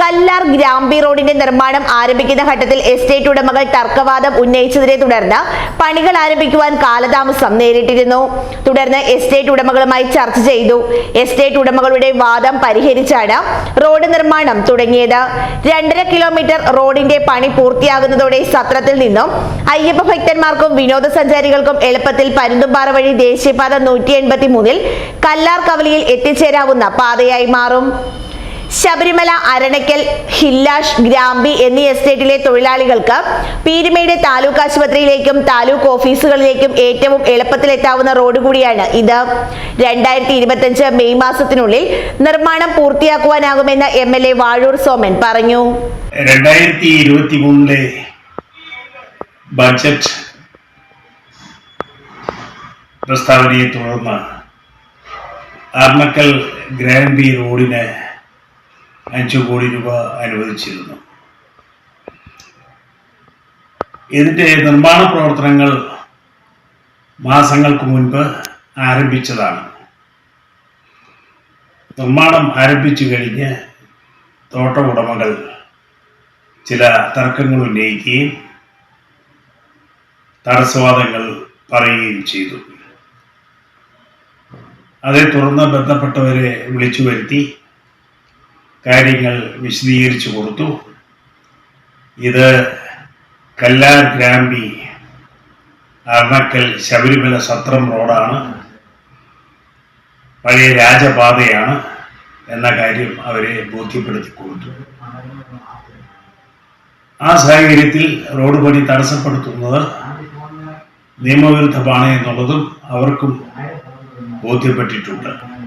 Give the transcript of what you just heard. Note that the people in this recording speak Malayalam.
കല്ലാർ ഗ്രാംബി റോഡിന്റെ നിർമ്മാണം ആരംഭിക്കുന്ന ഘട്ടത്തിൽ എസ്റ്റേറ്റ് ഉടമകൾ തർക്കവാദം ഉന്നയിച്ചതിനെ തുടർന്ന് പണികൾ ആരംഭിക്കുവാൻ കാലതാമസം നേരിട്ടിരുന്നു. തുടർന്ന് എസ്റ്റേറ്റ് ഉടമകളുമായി ചർച്ച ചെയ്തു. എസ്റ്റേറ്റ് ഉടമകളുടെ വാദം പരിഹരിച്ചാണ് റോഡ് നിർമ്മാണം തുടങ്ങിയത്. രണ്ടര കിലോമീറ്റർ റോഡിന്റെ പണി പൂർത്തിയാകുന്നതോടെ സത്രത്തിൽ നിന്നും അയ്യപ്പ ഭക്തന്മാർക്കും വിനോദസഞ്ചാരികൾക്കും എളുപ്പത്തിൽ പരുന്തുംപാറ വഴി ദേശീയപാത നൂറ്റി എൺപത്തി മൂന്നിൽ കല്ലാർ കവലിയിൽ എത്തിച്ചേരാവുന്ന പാതയായി മാറും. ശബരിമല അരണക്കൽ ഹില്ലാഷ് ഗ്രാമ്പി എന്നീ എസ്റ്റേറ്റിലെ തൊഴിലാളികൾക്ക് പീരുമേട് താലൂക്ക് ആശുപത്രിയിലേക്കും താലൂക്ക് ഓഫീസുകളിലേക്കും ഏറ്റവും എളുപ്പത്തിൽ എത്താവുന്ന റോഡ് കൂടിയാണ് ഇത്. രണ്ടായിരത്തി ഇരുപത്തിയഞ്ച് മെയ് മാസത്തിനുള്ളിൽ നിർമ്മാണം പൂർത്തിയാക്കുവാനാകുമെന്ന് M L A Vazhoor Soman പറഞ്ഞു. രണ്ടായിരത്തി ഇരുപത്തി മൂന്നിലെ ബഡ്ജറ്റ് പ്രസ്താവനയെ തുടർന്ന് ആർമക്കൽ ഗ്രാൻഡ് റോഡിന് അഞ്ചു കോടി രൂപ അനുവദിച്ചിരുന്നു. ഇതിന്റെ നിർമ്മാണ പ്രവർത്തനങ്ങൾ മാസങ്ങൾക്ക് മുൻപ് ആരംഭിച്ചതാണ്. നിർമ്മാണം ആരംഭിച്ചു കഴിഞ്ഞ് തോട്ട ഉടമകൾ ചില തർക്കങ്ങൾ ഉന്നയിക്കുകയും തടസ്സവാദങ്ങൾ പറയുകയും ചെയ്തു. അതേ തുടർന്ന് ബന്ധപ്പെട്ടവരെ വിളിച്ചു വരുത്തി കാര്യങ്ങൾ വിശദീകരിച്ചു കൊടുത്തു. ഇത് കല്ലാർ ഗ്രാമ്പി അർണക്കൽ ശബരിമല സത്രം റോഡാണ്. പഴയ രാജപാതയാണ് എന്ന കാര്യം അവരെ ബോധ്യപ്പെടുത്തി കൊടുത്തു. ആ സാഹചര്യത്തിൽ റോഡ് പണി തടസ്സപ്പെടുത്തുന്നത് നിയമവിരുദ്ധമാണ് എന്നുള്ളതും അവർക്കും ബോധ്യപ്പെട്ടിട്ടുണ്ട്.